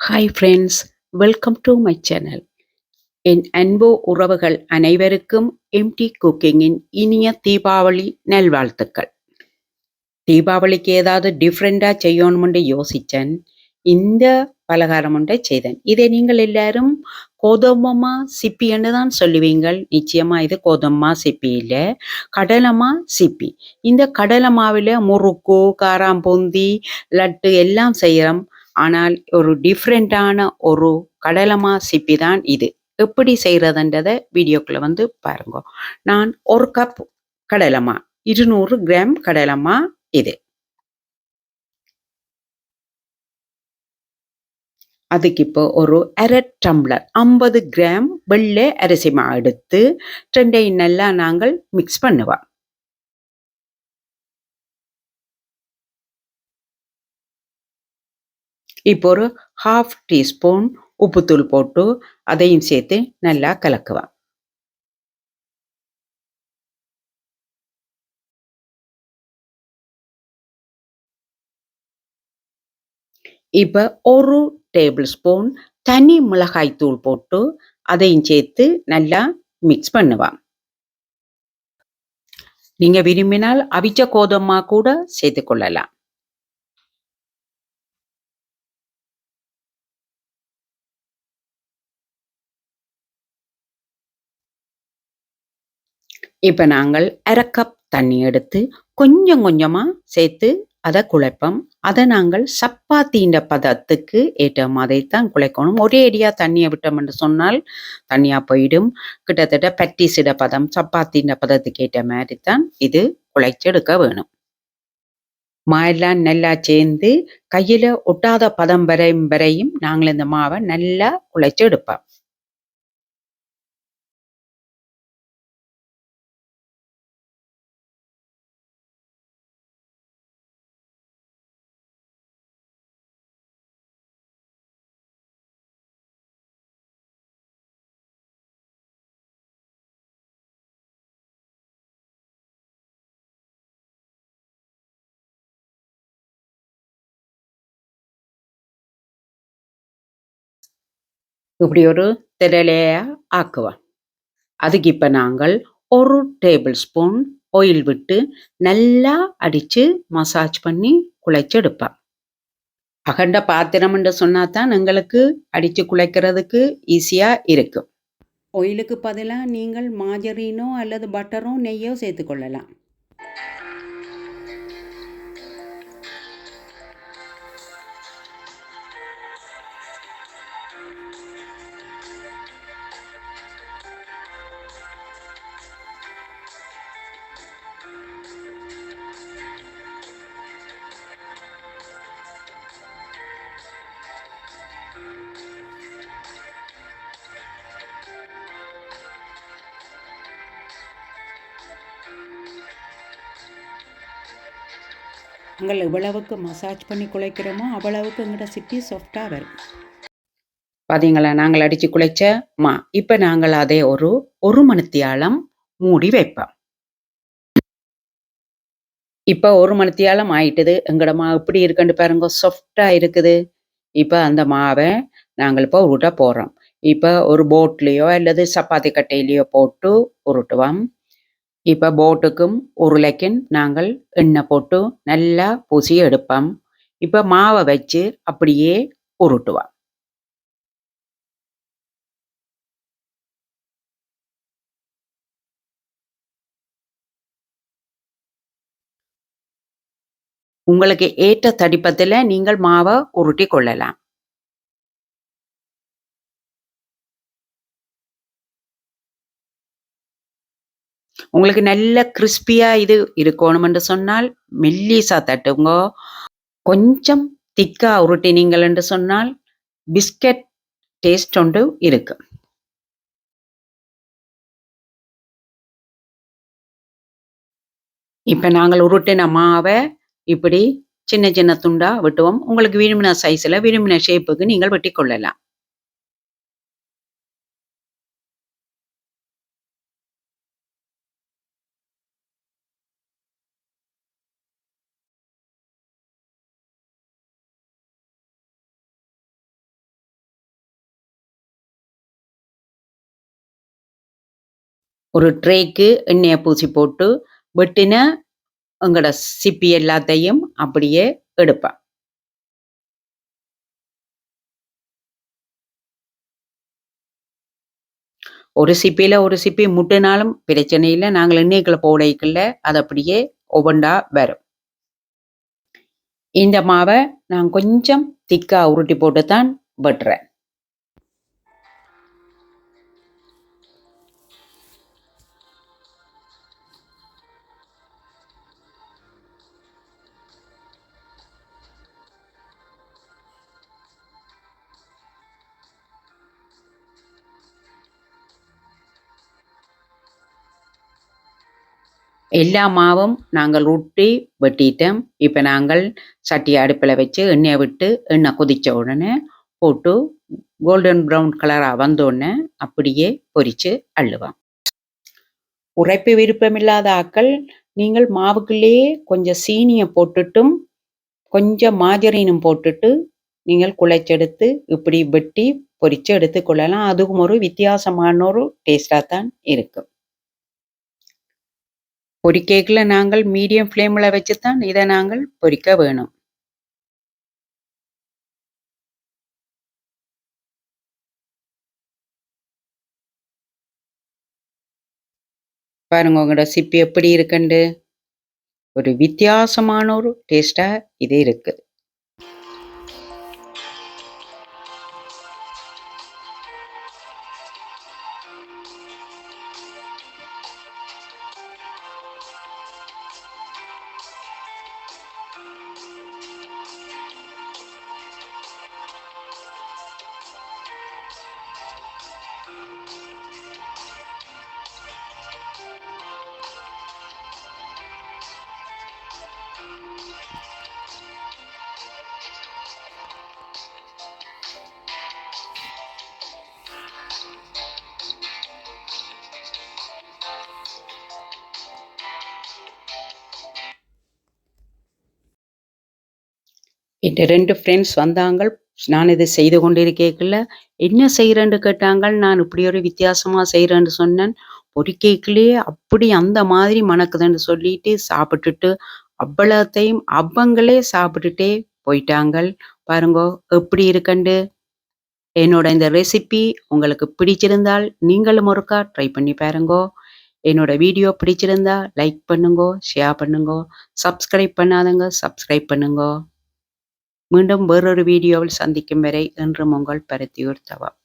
Hi friends welcome to my channel என் அன்பு உறவுகள் அனைவருக்கும் எம்டி குக்கிங்கின் இனிய தீபாவளி நல்வாழ்த்துக்கள். தீபாவளிக்கு ஏதாவது டிஃப்ரெண்ட்டாக செய்யணும்னு யோசித்தேன் இந்த பலகாரம் ஒன்றை செய்தேன். இதை நீங்கள் எல்லாரும் கோதம்பமா சிப்பின்னு தான் சொல்லுவீங்கள். நிச்சயமாக இது கோதுமா சிப்பி இல்லை கடலமா சிப்பி. இந்த கடலை மாவில் முறுக்கு காராம்பூந்தி லட்டு எல்லாம் செய்கிறோம். ஆனால் ஒரு டிஃப்ரெண்ட்டான ஒரு கடலமா சிப்பி தான் இது. எப்படி செய்கிறதுன்றதை வீடியோக்குள்ளே வந்து பாருங்க. நான் ஒரு கப் கடலமா இருநூறு கிராம் கடலமா இது. அதுக்கு இப்போ ஒரு அரை டம்ளர் ஐம்பது கிராம் வெள்ளை அரிசி மா எடுத்து ரெண்டையும் நல்லா நாங்கள் மிக்ஸ் பண்ணுவோம். இப்போ ஒரு ஹாஃப் டீஸ்பூன் உப்புத்தூள் போட்டு அதையும் சேர்த்து நல்லா கலக்குவேன் இப்போ ஒரு டேபிள் ஸ்பூன் தனி மிளகாய் தூள் போட்டு அதையும் சேர்த்து நல்லா மிக்ஸ் பண்ணுவான் நீங்க விரும்பினால் அவிச்ச கோதுமா கூட சேர்த்து கொள்ளலாம். இப்போ நாங்கள் அரை கப் தண்ணி எடுத்து கொஞ்சம் கொஞ்சமாக சேர்த்து அதை குழைப்போம். அதை நாங்கள் சப்பாத்தின்ற பதத்துக்கு ஏற்ற மாதிரி தான் குழைக்கணும். ஒரே அடியாக தண்ணியை விட்டோம்னு சொன்னால் தண்ணியாக போயிடும். கிட்டத்தட்ட பட்டிசிட பதம் சப்பாத்தின்ற பதத்துக்கு ஏற்ற மாதிரி தான் இது குழைச்செடுக்க வேணும். மாயெல்லாம் நல்லா சேர்ந்து கையில் ஒட்டாத பதம் வரையும் வரையும் நாங்கள் இந்த மாவை நல்லா குழைச்சி எடுப்போம் இப்படி ஒரு திரளையாக ஆக்குவோம். அதுக்கு இப்போ நாங்கள் ஒரு டேபிள் ஸ்பூன் ஆயில் விட்டு நல்லா அடித்து மசாஜ் பண்ணி குழைச்செடுப்பேன் அகண்ட பாத்திரம்னு சொன்னால் தான் எங்களுக்கு அடித்து குழைக்கிறதுக்கு ஈஸியாக இருக்கும். ஆயிலுக்கு பதிலாக நீங்கள் மாஜரீனோ அல்லது பட்டரோ நெய்யோ சேர்த்துக்கொள்ளலாம் நாங்கள் எவ்வளவுக்கு மசாஜ் பண்ணி குலைக்கிறோமோ அவ்வளவுக்கு எங்கள்கிட்ட சிட்டி சாஃப்டாக வரும். பார்த்தீங்களா நாங்கள் அடித்து குழைச்ச மா இப்போ நாங்கள் அதை ஒரு ஒரு மணித்தியாலம் மூடி வைப்போம். இப்போ ஒரு மணித்தியாலம் ஆயிட்டுது. எங்களோட மா எப்படி இருக்குன்னு பாருங்க சாஃப்டாக இருக்குது. இப்போ அந்த மாவை நாங்கள் இப்போ உருட்ட போகிறோம் இப்போ ஒரு போட்லேயோ அல்லது சப்பாத்தி கட்டையிலையோ போட்டு உருட்டுவோம். இப்போ போட்டுக்கும் உருளைக்கும் நாங்கள் எண்ணெய் போட்டு நல்லா பூசி எடுப்போம். இப்போ மாவை வச்சு அப்படியே உருட்டுவோம். உங்களுக்கு ஏற்ற தடிப்பத்தில் நீங்கள் மாவை உருட்டி கொள்ளலாம். உங்களுக்கு நல்ல கிறிஸ்பியாக இது இருக்கணுமென்று சொன்னால் மெல்லிசா தட்டுங்க. கொஞ்சம் திக்காக உருட்டினீங்கள் என்று சொன்னால் பிஸ்கட் டேஸ்ட் ஒன்று இருக்கு. இப்போ நாங்கள் உருட்டின மாவை இப்படி சின்ன சின்ன துண்டா வெட்டுவோம். உங்களுக்கு விரும்பின சைஸில் விரும்பின ஷேப்புக்கு நீங்கள் வெட்டி கொள்ளலாம். ஒரு ட்ரேக்கு எண்ணெயை பூசி போட்டு வெட்டின எங்களோட சிப்பி எல்லாத்தையும் அப்படியே எடுப்பேன். ஒரு சிப்பியில் ஒரு சிப்பி முட்டினாலும் பிரச்சனை இல்லை. நாங்கள் எண்ணெய்களை போடைக்கல அது அப்படியே ஒவ்வொண்டா வரும். இந்த மாவை நான் கொஞ்சம் திக்கா உருட்டி போட்டு தான் வெட்டுறேன். எல்லா மாவும் நாங்கள் ஊட்டி வெட்டிட்டோம். இப்போ நாங்கள் சட்டி அடுப்பில் வச்சு எண்ணெயை விட்டு எண்ணெய் கொதித்த உடனே போட்டு கோல்டன் ப்ரௌன் கலராக வந்தோடனே அப்படியே பொரித்து அள்ளுவோம். உரைப்பு விருப்பமில்லாத ஆக்கள் நீங்கள் மாவுக்குள்ளேயே கொஞ்சம் சீனியை போட்டுட்டும் கொஞ்சம் மாஜரினும் போட்டுட்டு நீங்கள் குழைச்செடுத்து இப்படி வெட்டி பொரித்து எடுத்துக்கொள்ளலாம். அதுவும் ஒரு வித்தியாசமான ஒரு டேஸ்டாக தான் இருக்கும். பொரிக்கேக்கில் நாங்கள் மீடியம் ஃப்ளேமில் வச்சு தான் இதை நாங்கள் பொரிக்க வேணும். பாருங்க உங்களோட சிப்பி எப்படி இருக்குண்டு? ஒரு வித்தியாசமான ஒரு டேஸ்டாக இது இருக்குது என் ரெண்டு ஃப்ரெண்ட்ஸ் வந்தாங்க நான் இதை செய்து கொண்டிருக்கேக்கில் என்ன செய்கிறேன்னு கேட்டாங்க நான் இப்படி ஒரு வித்தியாசமாக செய்கிறேன்னு சொன்னேன். பொறிக்கேக்கிலேயே அப்படி அந்த மாதிரி மணக்குதுன்னு சொல்லிட்டு சாப்பிட்டுட்டு அவ்வளோத்தையும் அவங்களே சாப்பிட்டுட்டே போயிட்டாங்க பாருங்க எப்படி இருக்கண்டு? என்னோட இந்த ரெசிபி உங்களுக்கு பிடிச்சிருந்தால் நீங்களும் ஒருக்கா ட்ரை பண்ணி பாருங்கோ. என்னோட வீடியோ பிடிச்சிருந்தா லைக் பண்ணுங்கோ ஷேர் பண்ணுங்கோ. சப்ஸ்கிரைப் பண்ணாதங்க சப்ஸ்கிரைப் பண்ணுங்கோ. மீண்டும் வேறொரு வீடியோவில் சந்திக்கும் வரை என்றும் உங்கள் பருத்தியூர் தவம்